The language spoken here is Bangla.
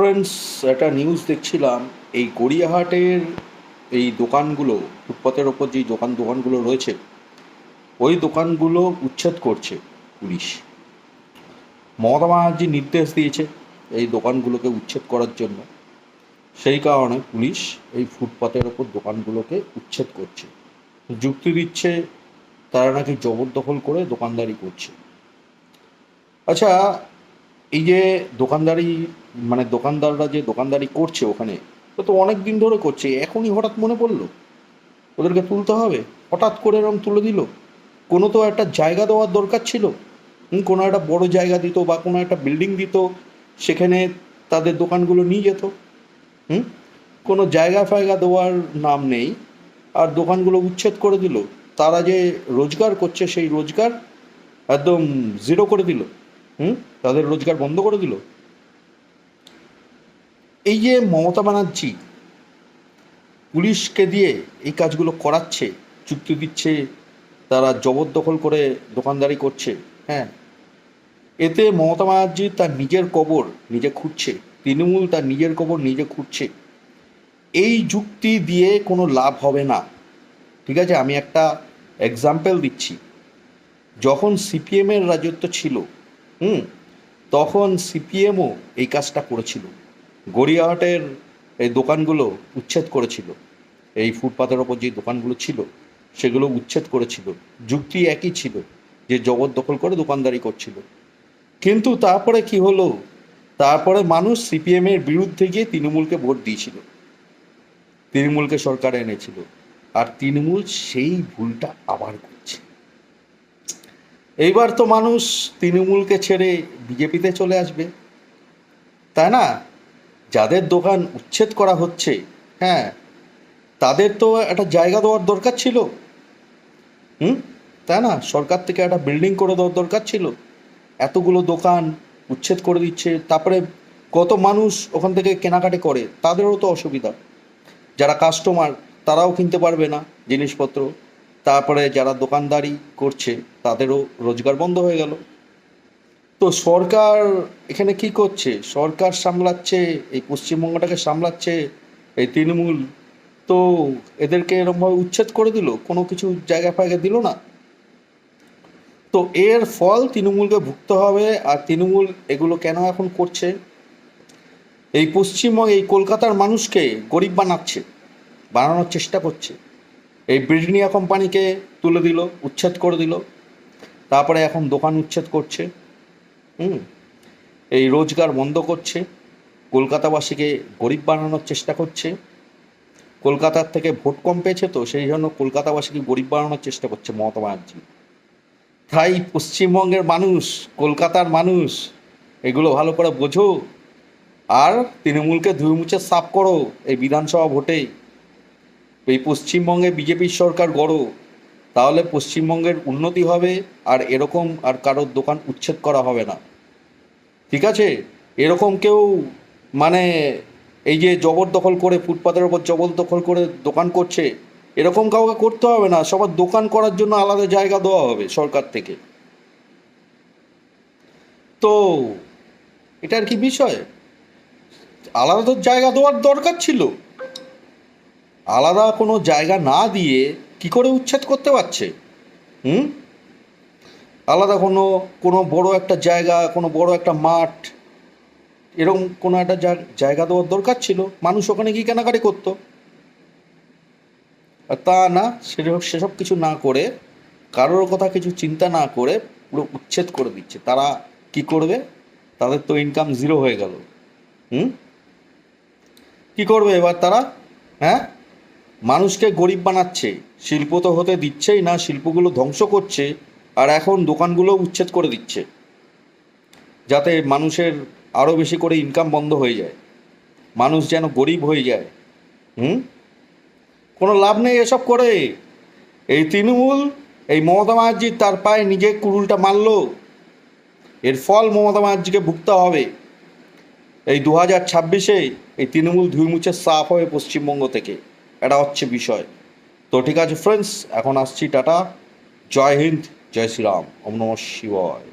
ফ্রেন্ডস একটা নিউজ দেখছিলাম, এই গড়িয়াহাটের এই দোকানগুলো, ফুটপাতের ওপর যেই দোকান, দোকানগুলো রয়েছে, ওই দোকানগুলো উচ্ছেদ করছে পুলিশ। মমতা ব্যানার্জি নির্দেশ দিয়েছে এই দোকানগুলোকে উচ্ছেদ করার জন্য। সেই কারণে পুলিশ এই ফুটপাতের ওপর দোকানগুলোকে উচ্ছেদ করছে। যুক্তি দিচ্ছে, তারা নাকি জবরদখল করে দোকানদারি করছে। আচ্ছা এই যে দোকানদারি মানে দোকানদাররা যে দোকানদারি করছে ওখানে তো তো অনেক দিন ধরে করছে, এখনই হঠাৎ মনে পড়ল? ওদেরকে তুলতে হবে? হঠাৎ করে এরকম তুলে দিল? কোনো তো একটা জায়গা দেওয়ার দরকার ছিল? কোনো একটা বড় জায়গা দিত বা কোনো একটা বিল্ডিং দিত, সেখানে তাদের দোকানগুলো নিয়ে যেত? হুম, কোনো জায়গা ফায়গা দেওয়ার নাম নেই, আর দোকানগুলো উচ্ছেদ করে দিল। তারা যে রোজগার করছে সেই রোজগার একদম জিরো করে দিল। হুম? তাদের রোজগার বন্ধ করে দিল? এই যে মমতা ব্যানার্জি পুলিশকে দিয়ে এই কাজগুলো করাচ্ছে, চুক্তি দিচ্ছে, তারা জবরদখল করে দোকানদারি করছে হ্যাঁ? এতে মমতা ব্যানার্জি তার নিজের কবর নিজে খুঁড়ছে, তৃণমূল তার নিজের কবর নিজে খুঁড়ছে। এই যুক্তি দিয়ে কোনো লাভ হবে না। ঠিক আছে, আমি একটা এক্সাম্পল দিচ্ছি। যখন সিপিএমের রাজত্ব ছিল হুম, তখন সিপিএমও এই কাজটা করেছিল। গড়িয়াহাটের এই দোকানগুলো উচ্ছেদ করেছিল। এই ফুটপাতের ওপর যে দোকানগুলো ছিল, সেগুলো উচ্ছেদ করেছিল। যুক্তি একই ছিল যে জবরদখল করে দোকানদারি করছিল। কিন্তু তারপরে কি হলো? তারপরে মানুষ সিপিএমের বিরুদ্ধে গিয়ে তৃণমূলকে ভোট দিয়েছিল। তৃণমূলকে সরকারে এনেছিল। আর তৃণমূল সেই ভুলটা আবার করছে। এইবার তো মানুষ তৃণমূলকে ছেড়ে বিজেপিতে চলে আসবে। তাই না? যাদের দোকান উচ্ছেদ করা হচ্ছে হ্যাঁ তাদের তো একটা জায়গা দেওয়ার দরকার ছিল। হুম? তাই না? সরকার থেকে একটা বিল্ডিং করে দেওয়ার দরকার ছিল। এতগুলো দোকান উচ্ছেদ করে দিচ্ছে, তারপরে কত মানুষ ওখান থেকে কেনাকাটি করে, তাদেরও তো অসুবিধা। যারা কাস্টমার তারাও কিনতে পারবে না জিনিসপত্র। তারপরে যারা দোকানদারি করছে, তাদেরও রোজগার বন্ধ হয়ে গেল। তো সরকার এখানে কি করছে? সরকার সামলাচ্ছে, এই পশ্চিমবঙ্গটাকে সামলাচ্ছে, এই তৃণমূল। তো এদেরকে এরমভাবে উচ্ছেদ করে দিল, কোনো কিছু জায়গা ফায়গা দিল না। তো এর ফল তৃণমূলকে ভুগতে হবে, আর তৃণমূল এগুলো কেন এখন করছে? এই পশ্চিমবঙ্গ, এই কলকাতার মানুষকে গরিব বানাচ্ছে, বানানোর চেষ্টা করছে। এই ব্রিটানিয়া কোম্পানিকে তুলে দিল, উচ্ছেদ করে দিল। তারপরে এখন দোকান উচ্ছেদ করছে। হুম? এই রোজগার বন্ধ করছে। কলকাতাবাসীকে গরিব বানানোর চেষ্টা করছে। কলকাতার থেকে ভোট কম পেয়েছে তো, সেই জন্য কলকাতাবাসীকে গরিব বানানোর চেষ্টা করছে মমতা ব্যানার্জি। তাই পশ্চিমবঙ্গের মানুষ, কলকাতার মানুষ, এগুলো ভালো করে বোঝো। আর তৃণমূলকে ধুয়ে মুছে সাফ করো এই বিধানসভা ভোটে। এই পশ্চিমবঙ্গে বিজেপির সরকার গড়ো, তাহলে পশ্চিমবঙ্গের উন্নতি হবে আর এরকম আর কারোর দোকান উচ্ছেদ করা হবে না। ঠিক আছে? এরকম কেউ মানে এই যে জবরদখল করে, ফুটপাতের ওপর জবরদখল করে দোকান করছে, এরকম কাউকে করতে হবে না। সবার দোকান করার জন্য আলাদা জায়গা দেওয়া হবে সরকার থেকে। তো এটা আর কি বিষয়? আলাদা তো জায়গা দেওয়ার দরকার ছিল। আলাদা কোনো জায়গা না দিয়ে কি করে উচ্ছেদ করতে পারছে? হুম? আলাদা কোনো কোনো বড় একটা জায়গা, কোনো বড় একটা মাঠ, এরকম কোনো একটা জায়গা দেওয়ার দরকার ছিল। মানুষ ওখানে গিয়ে কেনাকাটি করতো। আর তা না, সেসব সেসব কিছু না করে, কারোর কথা কিছু চিন্তা না করে পুরো উচ্ছেদ করে দিচ্ছে। তারা কি করবে? তাদের তো ইনকাম জিরো হয়ে গেল। হুম? কি করবে এবার তারা? হ্যাঁ? মানুষকে গরিব বানাচ্ছে, শিল্প তো হতে দিচ্ছেই না, শিল্পগুলো ধ্বংস করছে, আর এখন দোকানগুলো উচ্ছেদ করে দিচ্ছে, যাতে মানুষের আরও বেশি করে ইনকাম বন্ধ হয়ে যায়। মানুষ যেন গরিব হয়ে যায়, হুম? কোনো লাভ নেই এসব করে। এই তৃণমূল, এই মমতা ব্যানার্জি তার পায়ে নিজে কুড়ুলটা মারলো। এর ফল মমতা ব্যানার্জিকে ভুগতে হবে। এই দু হাজার ছাব্বিশে এই তৃণমূল ধুই মুছে সাফ হবে পশ্চিমবঙ্গ থেকে। এটা হচ্ছে বিষয়। তো ঠিক আছে ফ্রেন্ডস এখন আসছি টাটা। জয় হিন্দ, জয় শ্রীরাম। ওম নম শিবায়।